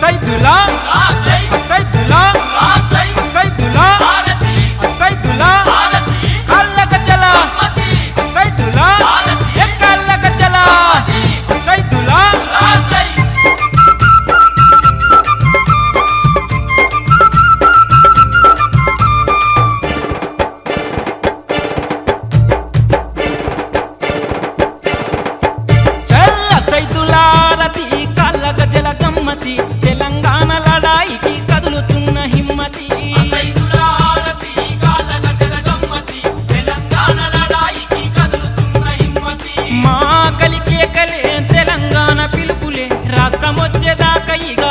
అసైదులా అసైదులా అసైదులా అసైదులా కాళ్ళ గజ్జల అసైదులా కాళ్ళ గజ్జల అసైదులా చల్ల సైతులారతి కాళ్ళ గజల గమ్మతి లడాయికి కదులుతున్న హిమ్మతి. మా కలికేకలే తెలంగాణ పిలుపులే రాష్ట్రం వచ్చేదాకా ఇక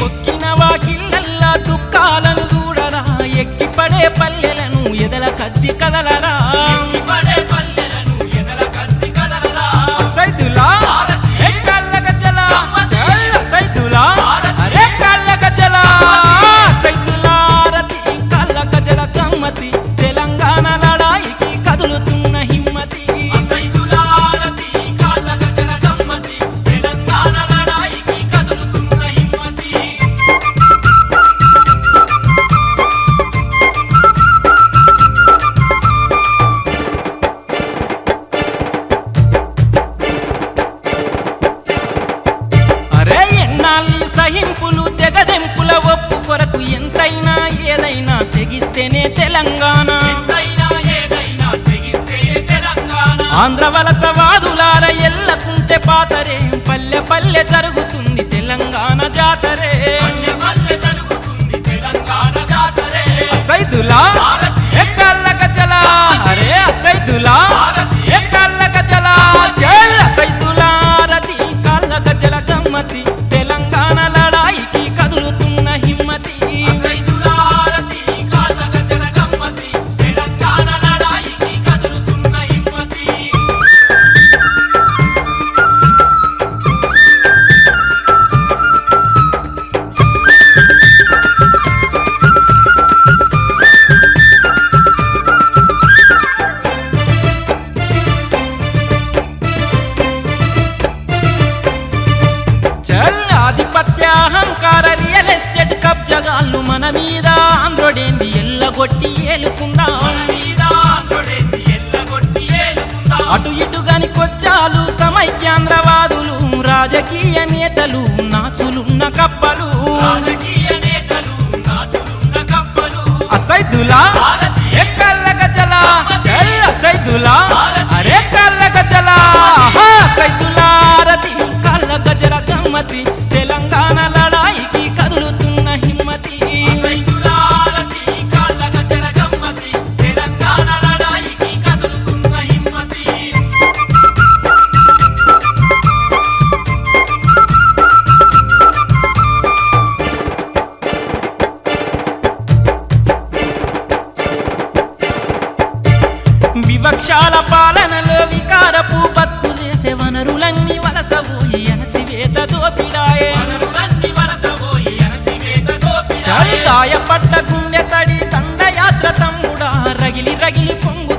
పొక్కిన వాకిళ్ళల్లా దుఃఖాలను చూడరా. ఎక్కిపడే పల్లెలను ఎదల కద్ది కదలరా. ఎంతైనా ఏదైనా తెగిస్తేనే తెలంగాణ. ఆంధ్ర వలస వాదులార ఎల్లకుంటే పాతరే. పల్లె పల్లె జరుగుతుంది తెలంగాణ జాతరే. సైదులా అటు ఇటు గాని కొచ్చాలు సమైక్యాంధ్రవాదులు రాజకీయ నేతలు నాచులున్న కప్పలు. అసైదులా ఎక్కళ్ళ గజల అసైదులా వివక్షాల పాలనలో వికారపు బతుకు చేసే వనరులన్నీ వలసపోయి అణచివేత దోపిడాయే. చల్ గాయపడ్డ గుండె తడి దండయాత్ర తమ్ముడా రగిలి రగిలి పొంగు